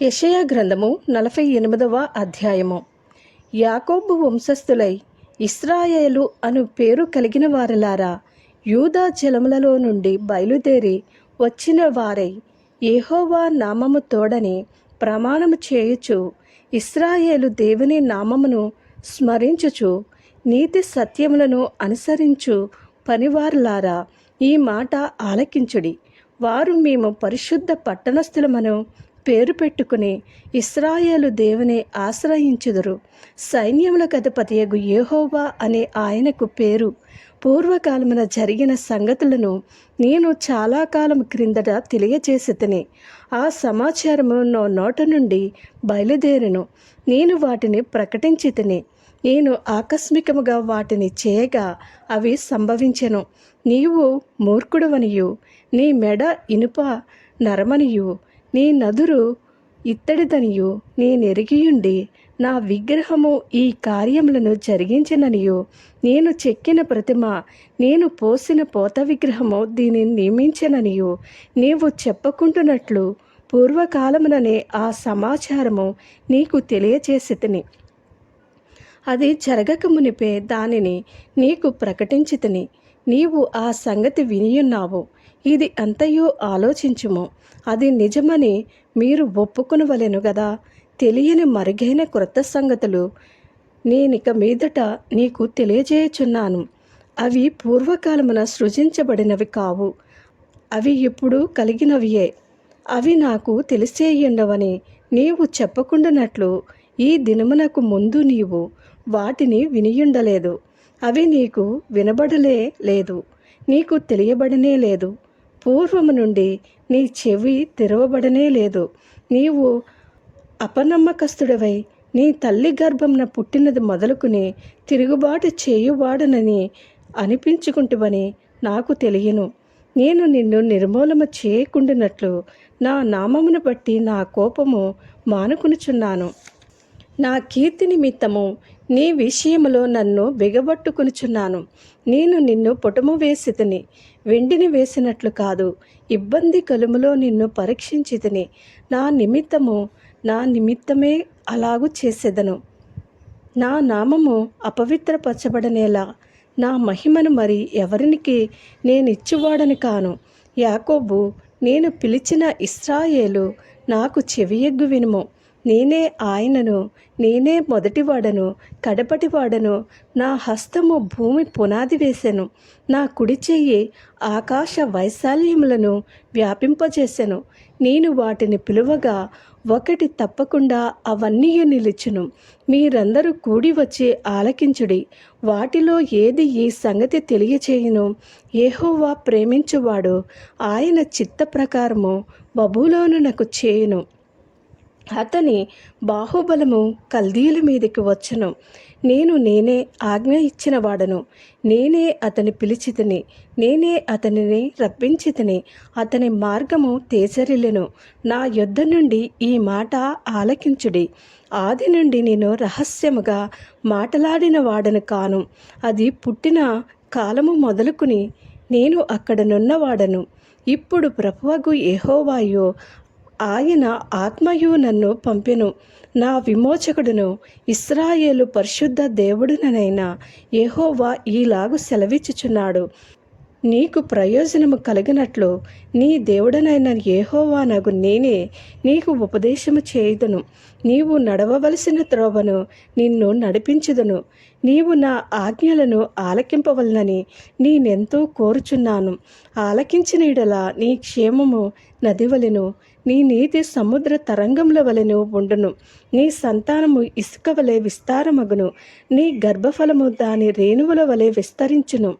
యెషయా గ్రంథము నలభై ఎనిమిదవ అధ్యాయము. యాకోబు వంశస్థులై ఇస్రాయేలు అను పేరు కలిగిన వారలారా యూదా జలములలో నుండి బయలుదేరి వచ్చిన వారై ఏహోవా నామము తోడని ప్రమాణము చేయుచు ఇస్రాయేలు దేవుని నామమును స్మరించుచు నీతి సత్యములను అనుసరించు పనివారులారా ఈ మాట ఆలకించుడి. వారు మేము పరిశుద్ధ పట్టణస్థులమను పేరు పెట్టుకుని ఇస్రాయేలు దేవుని ఆశ్రయించుదురు. సైన్యములకు అధిపతియగు యెహోవా అనే ఆయనకు పేరు. పూర్వకాలమున జరిగిన సంగతులను నేను చాలా కాలం క్రిందట తెలియచేసి తిని ఆ సమాచారము నో నోట నుండి బయలుదేరును. నేను వాటిని ప్రకటించి తిని నేను ఆకస్మికముగా వాటిని చేయగా అవి సంభవించెను. నీవు మూర్ఖుడవనియు నీ మెడ ఇనుప నరమనియు నీ నదురు ఇత్తడిదనియు నేనెరిగియుండి నా విగ్రహము ఈ కార్యములను జరిగించిననియు. నేను చెక్కిన ప్రతిమ నేను పోసిన పోత విగ్రహము దీనిని నియమించననియు. నీవు చెప్పుకుంటున్నట్లు పూర్వకాలముననే ఆ సమాచారము నీకు తెలియచేసి తిని అది జరగక మునిపే దానిని నీకు ప్రకటించితిని. నీవు ఆ సంగతి వినియున్నావు. ఇది అంతయు ఆలోచించుము. అది నిజమని మీరు ఒప్పుకొనవలెను గదా. తెలియని మరుగైన క్రొత్త సంగతులు నేనిక మీదట నీకు తెలియజేయుచున్నాను. అవి పూర్వకాలమున సృజించబడినవి కావు. అవి ఇప్పుడు కలిగినవియే. అవి నాకు తెలిసేయుండవని నీవు చెప్పకుండానట్లు ఈ దినమునకు ముందు నీవు వాటిని వినియుండలేదు. అవి నీకు వినబడలే లేదు. నీకు తెలియబడనే లేదు. పూర్వము నుండి నీ చెవి తెరవబడనే లేదు. నీవు అపనమ్మకస్తుడవై నీ తల్లి గర్భంన పుట్టినది మొదలుకుని తిరుగుబాటు చేయువాడనని అనిపించుకుంటువని నాకు తెలియను. నేను నిన్ను నిర్మూలన చేయకుండానట్లు నా నామమును బట్టి నా కోపము మానుకునుచున్నాను. నా కీర్తి నిమిత్తము నీ విషయములో నన్ను బిగబట్టుకునుచున్నాను. నేను నిన్ను పుటము వేసితిని వెండిని వేసినట్లు కాదు. ఇబ్బంది కలుములో నిన్ను పరీక్షించితిని. నా నిమిత్తము నా నిమిత్తమే అలాగు చేసేదను. నా నామము అపవిత్రపరచబడనేలా. నా మహిమను మరి ఎవరికి నేనిచ్చువాడని కాను. యాకోబు నేను పిలిచిన ఇస్రాయేలు నాకు చెవియగ్గు వినుము నేనే ఆయనను నేనే మొదటివాడను కడపటివాడను. నా హస్తము భూమి పునాది వేశాను నా కుడి చెయ్యి ఆకాశ వైశాల్యములను వ్యాపింపజేశాను నేను వాటిని పిలువగా ఒకటి తప్పకుండా అవన్నీ నిలిచును. మీరందరూ కూడి వచ్చి ఆలకించుడి. వాటిలో ఏది ఈ సంగతి తెలియచేయును? ఏహోవా ప్రేమించువాడు. ఆయన చిత్త ప్రకారము బబులోను నాకు చేయును. అతని బాహుబలము కల్దీల మీదకి వచ్చను. నేను నేనే ఆజ్ఞ ఇచ్చిన వాడను. నేనే అతని పిలిచితిని. నేనే అతనిని రప్పించితిని. అతని మార్గము తేజరిల్లెను. నా యొద్ద నుండి ఈ మాట ఆలకించుడి. ఆది నుండి నేను రహస్యముగా మాటలాడిన వాడను కాను. అది పుట్టిన కాలము మొదలుకుని నేను అక్కడనున్నవాడను ఇప్పుడు ప్రభువగు ఏహోవాయో ఆయన ఆత్మయు నన్ను పంపెను. నా విమోచకుడును ఇస్రాయేలు పరిశుద్ధ దేవుడుననైనా యెహోవా ఈలాగు సెలవిచ్చుచున్నాడు. నీకు ప్రయోజనము కలిగినట్లు నీ దేవుడనైన యెహోవా నగు నేనే నీకు ఉపదేశము చేయుదును. నీవు నడవవలసిన త్రోవను నిన్ను నడిపించుదును. నీవు నా ఆజ్ఞలను ఆలకింపవలనని నేనెంతో కోరుచున్నాను. ఆలకించిన ఇడల నీ క్షేమము నదివలెను నీ నీతి సముద్ర తరంగముల వలెను ఉండును. నీ సంతానము ఇసుక వలె విస్తారమగును నీ గర్భఫలము దాని రేణువుల వలె విస్తరించును.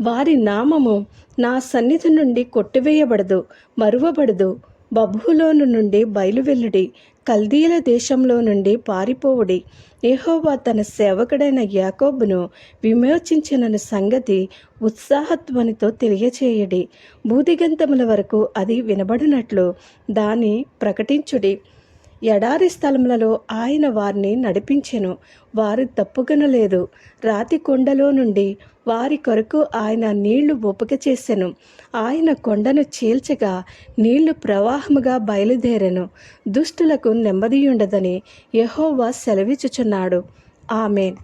వారి నామము నా సన్నిధి నుండి కొట్టివేయబడదు మరువబడదు. బబులోను నుండి బయలువెల్లుడి కల్దీల దేశంలో నుండి పారిపోవుడి. ఏహోవా తన సేవకుడైన యాకోబును విమోచించిన సంగతి ఉత్సాహధ్వనితో తెలియచేయడి. బూదిగంతముల వరకు అది వినబడినట్లు దాన్ని ప్రకటించుడి. ఎడారి స్థలములలో ఆయన వారిని నడిపించెను. వారు తప్పుగనలేదు. రాతి కొండలో నుండి వారి కొరకు ఆయన నీళ్ళు ఒప్పుక చేసెను. ఆయన కొండను చీల్చగా నీళ్ళు ప్రవాహముగా బయలుదేరెను. దుష్టులకు నెమ్మదియుండదని యహోవా సెలవిచ్చుచున్నాడు. ఆమె